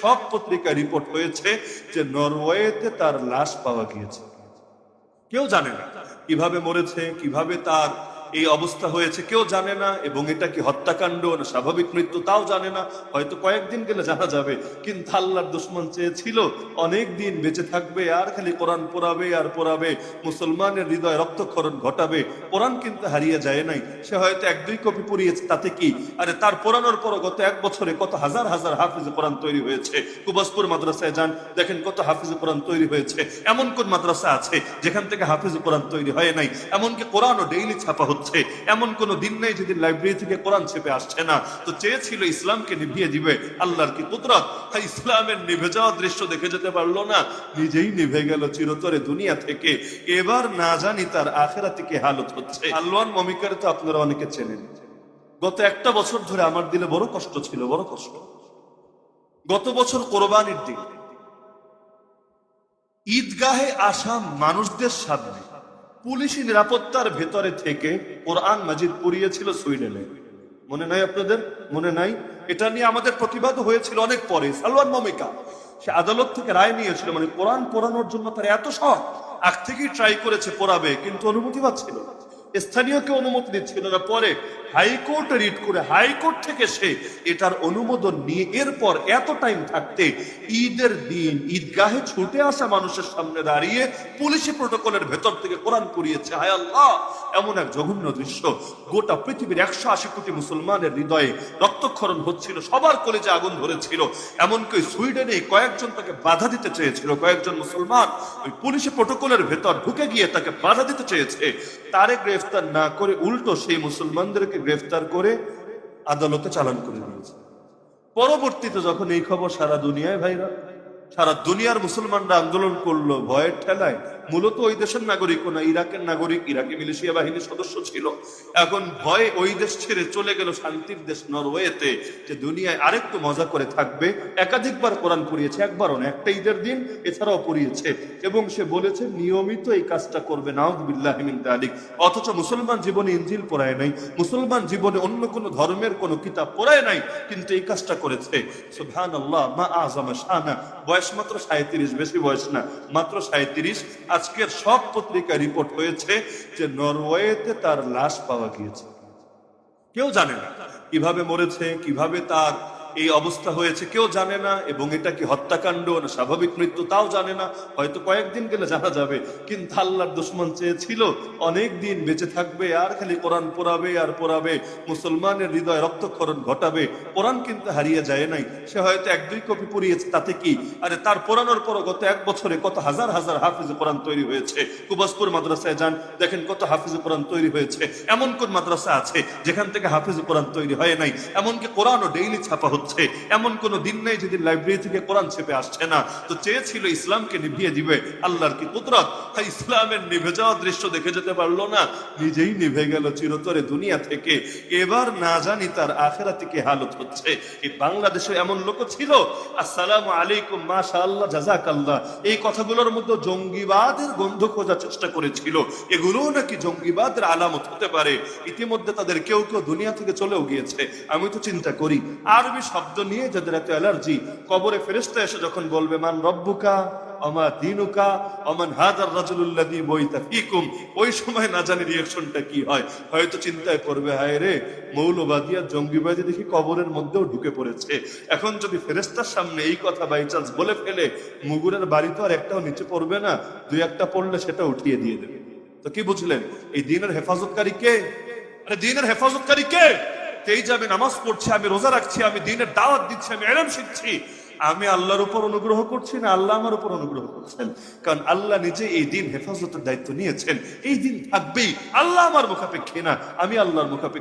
সব পত্রিকায় রিপোর্ট হয়েছে যে নরওয়েতে তার লাশ পাওয়া গিয়েছে। কেউ জানে না কীভাবে মরেছে, কীভাবে তার এই অবস্থা হয়েছে, কেউ জানে না, এবং এটা কি হত্যাকাণ্ড না স্বাভাবিক মৃত্যু তাও জানে না। হয়তো কয়েকদিন গেলে জানা যাবে, কিন্তু আল্লাহর দুশ্মন চেয়েছিল অনেক দিন বেঁচে থাকবে, আর খালি কোরআন পড়াবে আর পড়াবে, মুসলমানের হৃদয় রক্তক্ষরণ ঘটাবে, কোরআন কিন্তু হারিয়ে যায় নাই। সে হয়তো এক দুই কপি পড়িয়েছে, তাতে কি? আরে তার পড়ানোর পর গত এক বছরে কত হাজার হাজার হাফিজ কোরআন তৈরি হয়েছে। কুবাসপুর মাদ্রাসায় যান, দেখেন কত হাফিজ কোরআন তৈরি হয়েছে। এমন কোন মাদ্রাসা আছে যেখান থেকে হাফিজ কোরআন তৈরি হয় নাই? এমনকি কোরআনও ডেইলি ছাপা হচ্ছে। এমন কোন দিন নেই যেদিন লাইব্রেরি থেকে কোরআন ছেপে আসছে না। তো চেয়েছিল ইসলামকে নিভিয়ে দিবে। আল্লাহর কি কুদরত? হ্যাঁ, ইসলামের নিভে যাওয়া দৃশ্য দেখে যেতে পারল না। নিজেই নিভে গেল চিরতরে দুনিয়া থেকে। এবার না জানি তার আখেরা থেকে হালত হচ্ছে। আল্লাহন মমিকারে তো আপনারা অনেকে চেনেন। গত একটা বছর ধরে আমার দিলে বড় কষ্ট ছিল বড় কষ্ট। গত বছর কোরবানির দিন। ঈদগাহে আসা মানুষদের সামনে পুলিশি নিরাপত্তার ভেতরে থেকে কোরআন মাজিদ পড়িয়েছিল সুইডেনে। মনে নাই আপনাদের? মনে নাই? এটা নিয়ে আমাদের প্রতিবাদ হয়েছিল অনেক পরে। সালওয়ান মমিকা, সে আদালত থেকে রায় নিয়েছিল মানে কোরআন পড়ানোর জন্য তার এত শখ, আগ থেকেই ট্রাই করেছে পড়াবে, কিন্তু অনুমতি পাচ্ছিল। স্থানীয় কেউ অনুমতি দিচ্ছিল না। পরে হাইকোর্টে রিট করে হাইকোর্ট থেকে সে এটার অনুমোদন নিয়ে এরপর এত টাইম থাকতে ঈদের দিন, ঈদগাহে ছুটে আসা মানুষের সামনে দাঁড়িয়ে পুলিশি প্রটোকলের ভেতর থেকে কোরআন পড়িয়েছে। হায় আল্লাহ! এমন এক জঘন্য দৃশ্য। গোটা পৃথিবীর একশো আশি কোটি মুসলমানের হৃদয়ে রক্তক্ষরণ হচ্ছিল, সবার কলেজে আগুন ধরেছিল। এমনকি সুইডেনে কয়েকজন তাকে বাধা দিতে চেয়েছিল। কয়েকজন মুসলমান ওই পুলিশি প্রটোকলের ভেতর ঢুকে গিয়ে তাকে বাধা দিতে চেয়েছে। তারে গ্রেফতার না করে উল্টো সেই মুসলমানদেরকে গ্রেফতার করে আদালতে চালান করে দিয়েছে। পরবর্তীতে যখন এই খবর সারা দুনিয়ায় ভাইরা সারা দুনিয়ার মুসলমানরা আন্দোলন করল, ভয়ের ঠেলায় মূলত ওই দেশের নাগরিক না, ইরাকের নাগরিক, ইরাকি মিলিশিয়া বাহিনীর সদস্য ছিল। এখন ভয়ে ওই দেশ ছেড়ে চলে গেল শান্তির দেশ নরওয়েতে, যে দুনিয়ায় আরেকটু মজা করে থাকবে। একাধিকবার কোরআন পড়িয়েছে, একবারও না, একটা ঈদের দিন এছাড়াও পড়িয়েছে। এবং সে বলেছে, নিয়মিত এই কাজটা করবে নাউদ্বিল্লাহিমিন তালিক অথচ মুসলমান জীবনে ইঞ্জিল পড়ায় নাই, মুসলমান জীবনে অন্য কোনো ধর্মের কোনো কিতাব পড়ায় নাই, কিন্তু এই কাজটা করেছে। সুবহান আল্লাহ মা আজমা শানা। বয়স মাত্র সাঁত্রিশ বেশি বয়স না, মাত্র সাঁত্রিশ আজকের সব পত্রিকায় রিপোর্ট হয়েছে যে নরওয়েতে তার লাশ পাওয়া গিয়েছে। কেউ জানে না কীভাবে মরেছে, কীভাবে তার এই অবস্থা হয়েছে, কেউ জানে না, এবং এটা কি হত্যাকাণ্ড না স্বাভাবিক মৃত্যু তাও জানে না, হয়তো কয়েকদিন গেলে জানা যাবে। কিন্তু আল্লাহর দুশ্মন চেয়েছিল, অনেক দিন বেঁচে থাকবে, আর খালি কোরআন পড়াবে, আর পড়াবে, মুসলমানের হৃদয় রক্তক্ষরণ ঘটাবে, কোরআন কিন্তু হারিয়ে যায় নাই। সে হয়তো এক দুই কপি পড়িয়েছে, তাতে কি? আরে তার পড়ানোর পর গত এক বছরে কত হাজার হাজার হাফিজ কোরআন তৈরি হয়েছে। কুবাসপুর মাদ্রাসায় যান, দেখেন কত হাফিজ কোরআন তৈরি হয়েছে। এমন কোন মাদ্রাসা আছে যেখান থেকে হাফিজ কোরআন তৈরি হয় নাই? এমনকি কোরআনও ডেইলি ছাপা হচ্ছে। এমন কোন দিন নেই যেদিন লাইব্রেরি থেকে কোরআন ছেপে আসছে না। তো চেয়েছিল ইসলামকে নিভিয়ে দিবে, আল্লাহর কি কুদরত? ইসলামের নিভে যাওয়া দৃশ্য দেখে যেতে পারল না। নিজেই নিভে গেল চিরতরে দুনিয়া থেকে। এবার না জানি তার আখেরা থেকে হালত হচ্ছে। এই বাংলাদেশে এমন লোক ছিল? আসসালামু আলাইকুম মাশা আল্লাহ জাজাক এই কথাগুলোর মধ্যে জঙ্গিবাদের গন্ধ খোঁজার চেষ্টা করেছিল। এগুলোও নাকি জঙ্গিবাদের আলামত হতে পারে। ইতিমধ্যে তাদের কেউ কেউ দুনিয়া থেকে চলেও গিয়েছে। আমি তো চিন্তা করি, আরবি শব্দ নিয়ে যাদের এত অ্যালার্জি। কবরে ফেরেস্তা এসে যখন বলবে, মান রব্বুকা আমা দিনুকা, অমান হাজার রাজুল্লাদি বইতা ফিকুম, ওই সময় না জানি রিয়াকশনটা কি হয়। হয়তো চিন্তায় পড়বে, হায় রে, মৌলবাদী আর জঙ্গিবাদী দেখি কবরের মধ্যেও ঢুকে পড়েছে। এখন যদি ফেরেস্তার সামনে এই কথা বাই চান্স বলে ফেলে, মুগুরের বাড়ি তো আর একটাও নিচে পড়বে না দুই একটা পড়লে সেটা উঠিয়ে দিয়ে দেবে। তো কি বুঝলেন? এই দিনের হেফাজতকারী কে? আরে দিনের হেফাজতকারী কে? এই যে আমি নামাজ পড়ছি, আমি রোজা রাখছি, আমি দিনের দাওয়াত দিচ্ছি, আমি এরম শিখছি, আমি আল্লাহর উপর অনুগ্রহ করছি না আল্লাহ আমার উপর অনুগ্রহ করছেন? কারণ আল্লাহ নিজে এই দিন হেফাজতের দায়িত্ব নিয়েছেন। এই দিন থাকবেই। আল্লাহ আমার মুখাপেক্ষী না, আমি আল্লাহর মুখাপেক্ষে